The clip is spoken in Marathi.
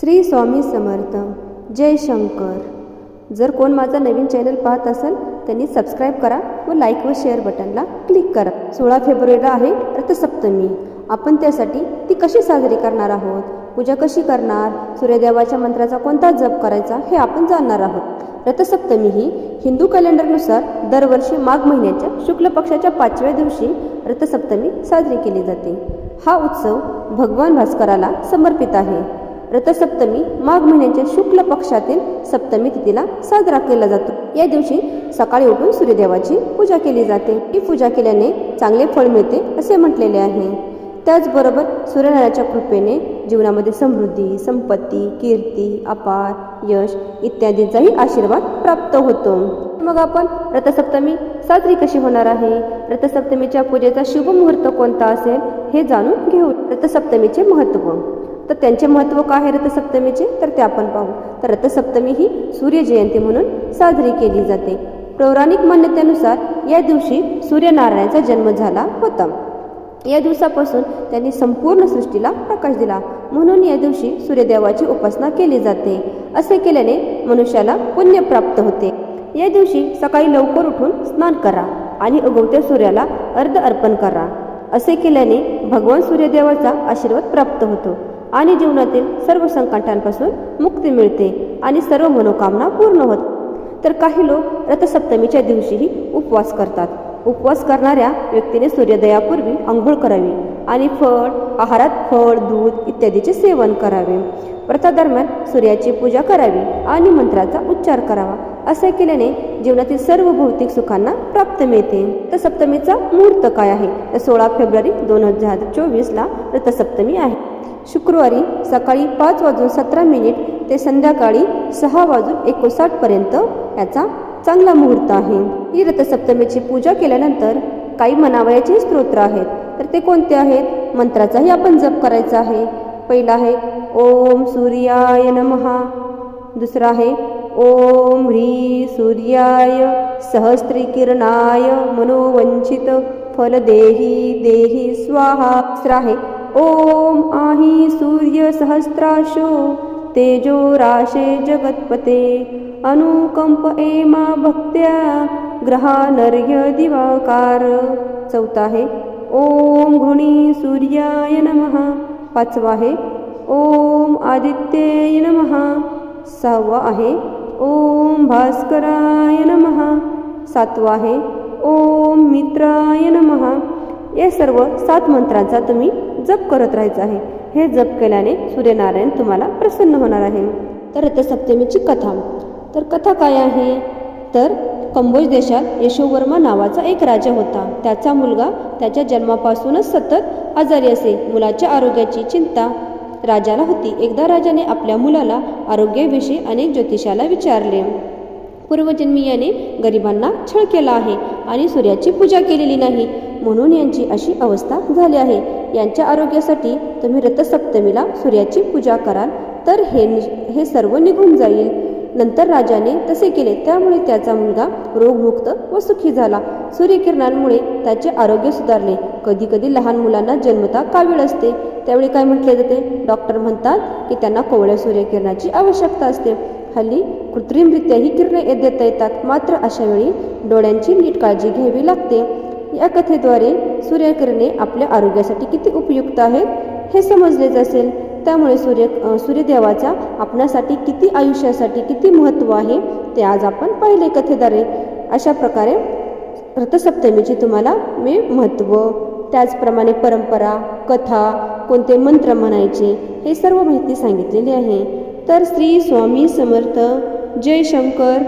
श्री स्वामी समर्थ. जय शंकर. जर कोण माझा नवीन चॅनल पाहत असेल त्यांनी सबस्क्राईब करा व लाईक व शेअर बटनला क्लिक करा. सोळा फेब्रुवारीला आहे रथसप्तमी. आपण त्यासाठी ती कशी साजरी करणार आहोत? पूजा कशी करणार? सूर्यदेवाच्या मंत्राचा कोणता जप करायचा हे आपण जाणणार आहोत. रथसप्तमी ही हिंदू कॅलेंडरनुसार दरवर्षी माघ महिन्याच्या शुक्ल पक्षाच्या पाचव्या दिवशी रथसप्तमी साजरी केली जाते. हा उत्सव भगवान भास्कराला समर्पित आहे. रथसप्तमी माघ महिन्याच्या शुक्ल पक्षातील सप्तमी तिथीला साजरा केला जातो. या दिवशी सकाळी उठून सूर्यदेवाची पूजा केली जाते. ही पूजा केल्याने चांगले फळ मिळते असे म्हटलेले आहे. त्याचबरोबर सूर्यनारायणाच्या कृपेने जीवनामध्ये समृद्धी संपत्ती कीर्ती अपार यश इत्यादींचाही आशीर्वाद प्राप्त होतो. मग आपण रथसप्तमी साजरी कशी होणार आहे? रथसप्तमीच्या पूजेचा शुभ मुहूर्त कोणता असेल हे जाणून घेऊ. रथसप्तमीचे महत्त्व तर त्यांचे महत्त्व काय आहे रथसप्तमीचे? तर ते आपण पाहू. तर रथसप्तमी ही सूर्यजयंती म्हणून साजरी केली जाते. पौराणिक मान्यतेनुसार या दिवशी सूर्यनारायणाचा जन्म झाला होता. या दिवसापासून त्यांनी संपूर्ण सृष्टीला प्रकाश दिला. म्हणून या दिवशी सूर्यदेवाची उपासना केली जाते. असे केल्याने मनुष्याला पुण्य प्राप्त होते. या दिवशी सकाळी लवकर उठून स्नान करा आणि उगवत्या सूर्याला अर्ध अर्पण करा. असे केल्याने भगवान सूर्यदेवाचा आशीर्वाद प्राप्त होतो. आणि जीवनातील सर्व संकटांपासून मुक्ती मिळते आणि सर्व मनोकामना पूर्ण होत तर काही लोक रथसप्तमीच्या दिवशीही उपवास करतात. उपवास करणाऱ्या व्यक्तीने सूर्योदयापूर्वी आंघोळ करावी आणि फळ आहारात फळ दूध इत्यादीचे सेवन करावे. व्रतादरम्यान सूर्याची पूजा करावी आणि मंत्राचा उच्चार करावा. असे केल्याने जीवनातील सर्व भौतिक सुखांना प्राप्त मिळते. रथसप्तमीचा मुहूर्त काय आहे? तर सोळा फेब्रुवारी दोन हजार चोवीसला रथसप्तमी आहे. शुक्रवारी सकाळी पाच वाजून सतरा मिनिट ते संध्याकाळी सहा वाजून एकोणसाठपर्यंत याचा चांगला मुहूर्त आहे. ही रथसप्तमीची पूजा केल्यानंतर काही मनावयाचे स्तोत्र आहेत. तर ते कोणते आहेत? मंत्राचाही आपण जप करायचा आहे. पहिला आहे ओम सूर्याय नमहा दुसरा आहे ओम ह्री सूर्याय सहस्त्रिकिरणाय मनोवंचित फलदेही देही स्वाहा. तिसरा आहे ओम आही सूर्य सहस्राशो तेजो राशे जगत्पते। अनुकंप एमा भक्त्या ग्रहानर्य दिवाकार। चौथा आहे ओम घृणी सूर्याय नमः। पाचवा आहे ओम आदित्याय नमः। सहावा आहे ओम भास्कराय नमः। सातवा आहे ओम मित्राय सर्व सात मंत्रांचा तुम्ही जप करत राहायचं आहे. हे जप केल्याने सूर्यनारायण तुम्हाला प्रसन्न होणार आहे. तर रथसप्तमीची कथा. तर कथा काय आहे? तर कंबोज देशात यशोवर्मा नावाचा एक राजा होता. त्याचा मुलगा त्याच्या जन्मापासूनच सतत आजारी असे. मुलाच्या आरोग्याची चिंता. राजाला होती. एकदा राजाने आपल्या मुलाला आरोग्याविषयी अनेक ज्योतिषाला विचारले. पूर्वजन्मी याने गरिबांना छळ केला आहे आणि सूर्याची पूजा केलेली नाही. म्हणून यांची अशी अवस्था झाली आहे. यांच्या आरोग्यासाठी तुम्ही रथसप्तमीला सूर्याची पूजा कराल तर हे नि- हे सर्व निघून जाईल. नंतर राजाने तसे केले त्यामुळे त्याचा मुलगा रोगमुक्त व सुखी झाला. सूर्यकिरणांमुळे त्याचे आरोग्य सुधारले. कधी कधी लहान मुलांना जन्मता कावीळ असते. त्यावेळी काय म्हटले जाते? डॉक्टर म्हणतात की त्यांना कोवळ्या सूर्यकिरणाची आवश्यकता असते. हल्ली कृत्रिमरित्या ही किरणे देता येतात. मात्र अशा वेळी डोळ्यांची नीट काळजी घ्यावी लागते. या कथेद्वारे सूर्यकिरणे आपल्या आरोग्यासाठी किती उपयुक्त आहेत हे समजलेच असेल. त्यामुळे सूर्य सूर्यदेवाचा आपणासाठी किती आयुष्यासाठी किती महत्त्व आहे ते आज आपण पाहिले कथेद्वारे. अशा प्रकारे रथसप्तमीचे तुम्हाला मी महत्त्व त्याचप्रमाणे परंपरा कथा कोणते मंत्र म्हणायचे हे सर्व माहिती सांगितलेली आहे. तर श्री स्वामी समर्थ जय शंकर.